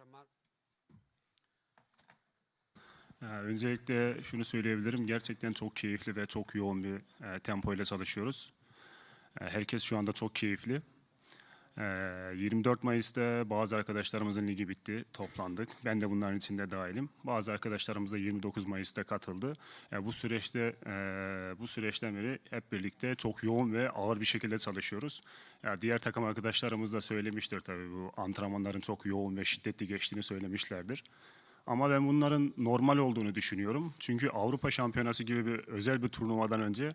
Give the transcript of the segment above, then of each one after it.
akşamlar. Ee, Öncelikle şunu söyleyebilirim. Gerçekten çok keyifli ve çok yoğun bir e, tempo ile çalışıyoruz. E, herkes şu anda çok keyifli. E, 24 Mayıs'ta bazı arkadaşlarımızın ligi bitti, toplandık. Ben de bunların içinde dahilim. Bazı arkadaşlarımız da 29 Mayıs'ta katıldı. Bu süreçte e, bu süreçten beri hep birlikte çok yoğun ve ağır bir şekilde çalışıyoruz. Diğer takım arkadaşlarımız da söylemiştir tabii bu antrenmanların çok yoğun ve şiddetli geçtiğini söylemişlerdir. Ama ben bunların normal olduğunu düşünüyorum. Çünkü Avrupa Şampiyonası gibi bir özel bir turnuvadan önce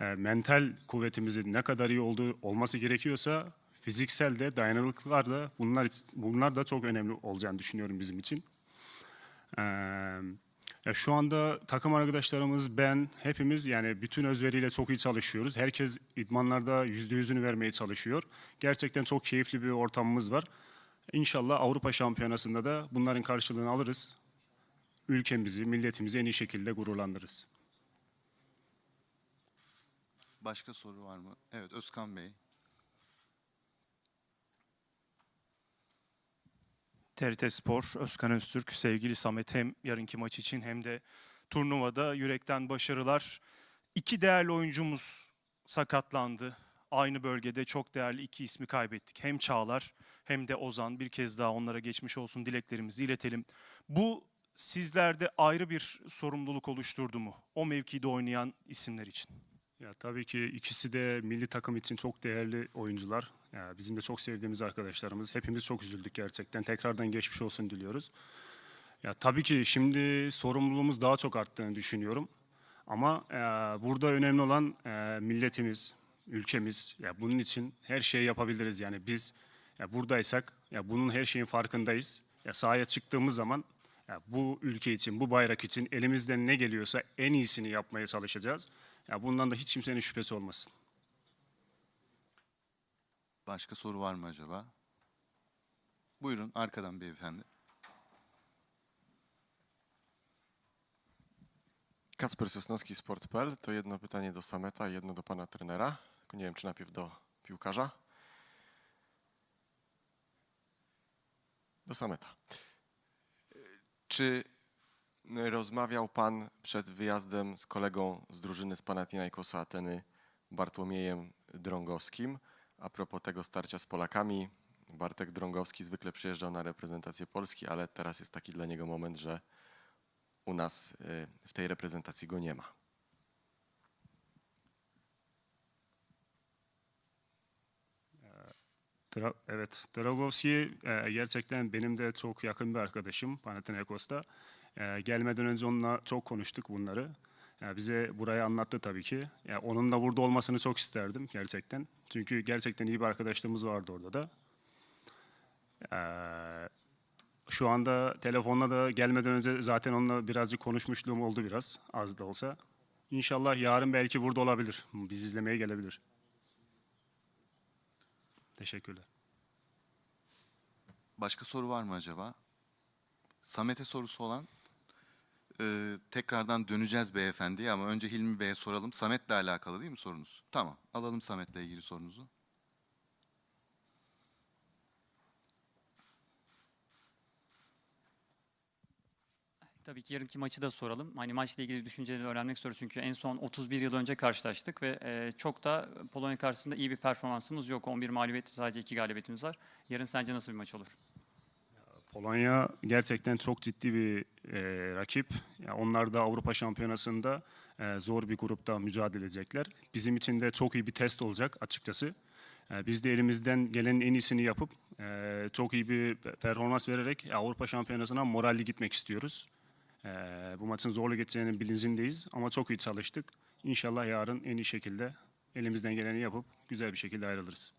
e, mental kuvvetimizin ne kadar iyi olduğu olması gerekiyorsa fiziksel de dayanıklılıklar da bunlar bunlar da çok önemli olacağını düşünüyorum bizim için. Ee, şu anda takım arkadaşlarımız, ben, hepimiz yani bütün özveriyle çok iyi çalışıyoruz. Herkes idmanlarda yüzde yüzünü vermeye çalışıyor. Gerçekten çok keyifli bir ortamımız var. İnşallah Avrupa Şampiyonası'nda da bunların karşılığını alırız. Ülkemizi, milletimizi en iyi şekilde gururlandırırız. Başka soru var mı? Evet Özkan Bey. TRT Spor, Özkan Öztürk, sevgili Samet hem yarınki maç için hem de turnuvada yürekten başarılar. İki değerli oyuncumuz sakatlandı. Aynı bölgede çok değerli iki ismi kaybettik. Hem Çağlar hem de Ozan. Bir kez daha onlara geçmiş olsun dileklerimizi iletelim. Bu sizlerde ayrı bir sorumluluk oluşturdu mu? O mevkide oynayan isimler için. Ya tabii ki ikisi de milli takım için çok değerli oyuncular. Ya bizim de çok sevdiğimiz arkadaşlarımız. Hepimiz çok üzüldük gerçekten. Tekrardan geçmiş olsun diliyoruz. Ya tabii ki şimdi sorumluluğumuz daha çok arttığını düşünüyorum. Ama e, burada önemli olan e, milletimiz, ülkemiz. Ya bunun için her şeyi yapabiliriz. Yani biz ya buradaysak ya bunun her şeyin farkındayız. Ya sahaya çıktığımız zaman ya bu ülke için, bu bayrak için elimizden ne geliyorsa en iyisini yapmaya çalışacağız. Ya bundan da hiç kimsenin şüphesi olmasın. Başka soru var mı acaba? Buyurun arkadan beyefendi. Kacper Sosnowski, Sport.pl. To jedno pytanie do Sameta jedno do pana trenera. Nie wiem, czy najpierw do piłkarza. Do Sameta. Czy rozmawiał pan przed wyjazdem z kolegą z drużyny z Panathinaikosa Ateny, Bartłomiejem Drągowskim? A propos tego starcia z Polakami, Bartek Drągowski zwykle przyjeżdżał na reprezentację Polski, ale teraz jest taki dla niego moment, że u nas y, w tej reprezentacji go nie ma. Dra- evet, Dragovski e, gerçekten benim de çok yakın bir arkadaşım Panathinaikos'ta. E, gelmeden önce onunla çok konuştuk bunları. E, bize burayı anlattı tabii ki. Ya, onun da burada olmasını çok isterdim gerçekten. Çünkü gerçekten iyi bir arkadaşlığımız vardı orada da. E, şu anda telefonla da gelmeden önce zaten onunla birazcık konuşmuşluğum oldu biraz az da olsa. İnşallah yarın belki burada olabilir. Bizi izlemeye gelebilir. Teşekkürler. Başka soru var mı acaba? Samet'e sorusu olan? Ee, tekrardan döneceğiz beyefendiye ama önce Hilmi Bey'e soralım. Samet'le alakalı değil mi sorunuz? Tamam. Alalım Samet'le ilgili sorunuzu. Tabii ki yarınki maçı da soralım. Hani maçla ilgili düşünceleri öğrenmek istiyoruz. Çünkü en son 31 yıl önce karşılaştık ve e, çok da Polonya karşısında iyi bir performansımız yok. 11 mağlubiyet sadece 2 galibiyetimiz var. Yarın sence nasıl bir maç olur? Polonya gerçekten çok ciddi bir e, rakip. Ya onlar da Avrupa Şampiyonası'nda e, zor bir grupta mücadele edecekler. Bizim için de çok iyi bir test olacak açıkçası. E, biz de elimizden gelenin en iyisini yapıp e, çok iyi bir performans vererek Avrupa Şampiyonası'na moralli gitmek istiyoruz. E, bu maçın zorlu geçeceğinin bilincindeyiz ama çok iyi çalıştık. İnşallah yarın en iyi şekilde elimizden geleni yapıp güzel bir şekilde ayrılırız.